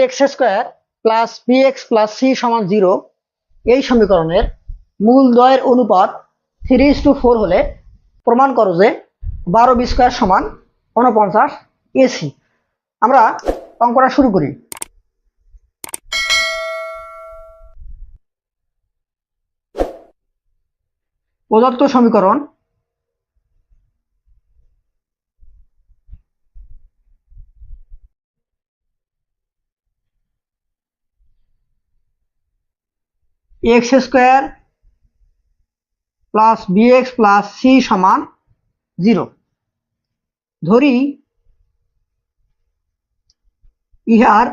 X square plus b x plus c সমান zero এই সমীকরণের মূল দ্বয়ের অনুপাত থ্রি টু ফোর হলে প্রমাণ করো যে বারো বি স্কোয়ার সমান উনপঞ্চাশ এসি আমরা অঙ্কটা শুরু করি। প্রদত্ত সমীকরণ x square plus b x plus c সমান জিরো। ধরি ইহার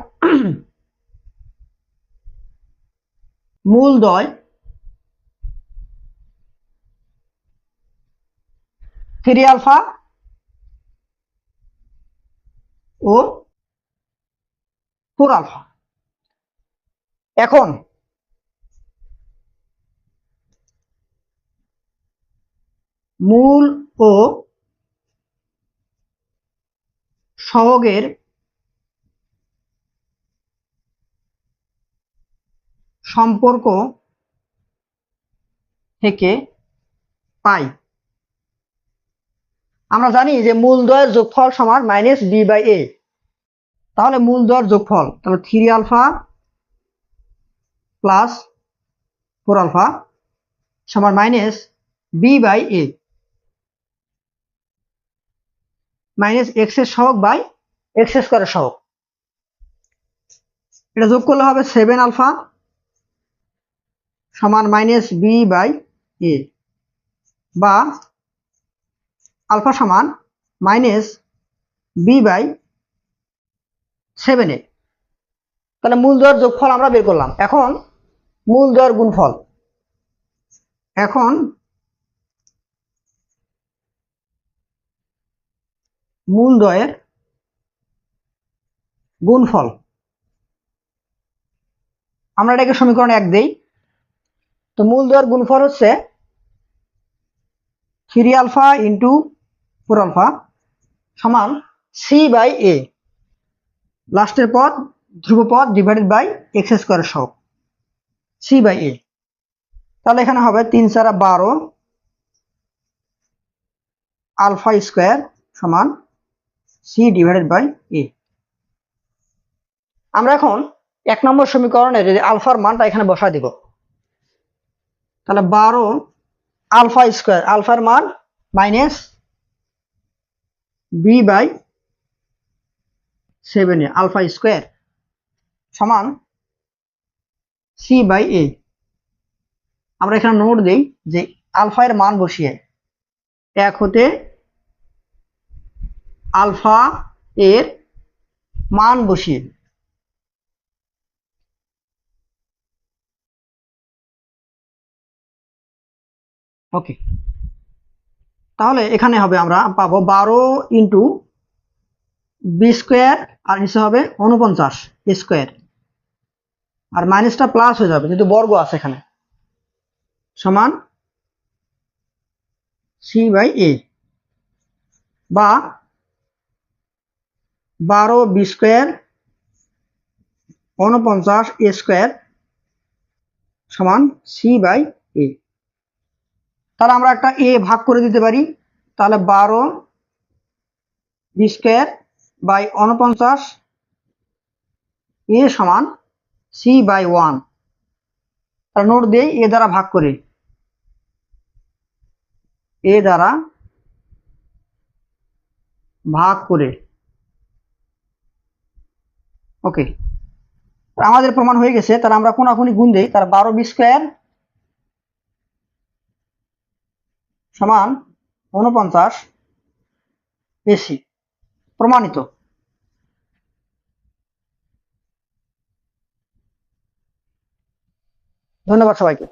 মূলদয় থ্রি আলফা ও ফোর আলফা। এখন মূল ও সহগের সম্পর্ক থেকে পাই। আমরা জানি যে মূলদ্বয়ের যোগফল সমান মাইনাস বি বাই এ তাহলে মূলদ্বয়ের যোগফল, তাহলে three alpha plus four alpha সমান minus b by a minus এক্সের সহগ বাই এক্স স্কোয়ারের সহগ। এটা যোগ করলে হবে সেভেন আলফা সমান মাইনাস বি বাই এ বা আলফা সমান minus b by seven a তাহলে মূল দর যোগফল আমরা বের করলাম। এখন মূল দর গুণফল। এখন মূল দয়ের গুণফল। আমরা এটাকে সমীকরণ এক দেই। তো মূল দয়ের গুণফল হচ্ছে three alpha into four alpha সমান সি বাই এ। লাস্টের পদ, ধ্রুবপদ ডিভাইডেড বাই এক্স স্কোয়ার সহ সি বাই এ। তাহলে এখানে হবে তিন চারা বারো আলফা স্কোয়ার সমান সি ডিভাইডেড বাই এ আমরা এখন এক নম্বর সমীকরণের যে আলফার মানটা এখানে বসায় দিব, তাহলে বারো আলফা স্কোয়ার, আলফার মান minus b by seven a, alpha square সমান সি বাই এ আমরা এখানে নোট দিই যে আলফা এর মান বসিয়ে এক হতে আলফা এর মান বসিয়ে ওকে তাহলে এখানে হবে আমরা পাবো বারো ইন্টু বি স্কোয়ার, আর নিচে হবে উনপঞ্চাশ স্কোয়ার। আর মাইনাসটা প্লাস হয়ে যাবে, যেহেতু বর্গ আছে এখানে। সমান সি বাই এ। বা বারো বি স্কোয়ার উনপঞ্চাশ এ স্কোয়ার সমান সি বাই এ তাহলে আমরা একটা এ ভাগ করে দিতে পারি। তাহলে বারো বি স্কোয়ার বাই উনপঞ্চাশ এ সমান সি বাই ওয়ান তাহলে নোট দিই এ দ্বারা ভাগ করে। এ দ্বারা ভাগ করে ওকে আমাদের প্রমাণ হয়ে গেছে, তাহলে আমরা কোনাকুনি গুণ দিই তার বারো বি স্কোয়ার সমান উনপঞ্চাশ বেশি, প্রমাণিত। ধন্যবাদ সবাইকে।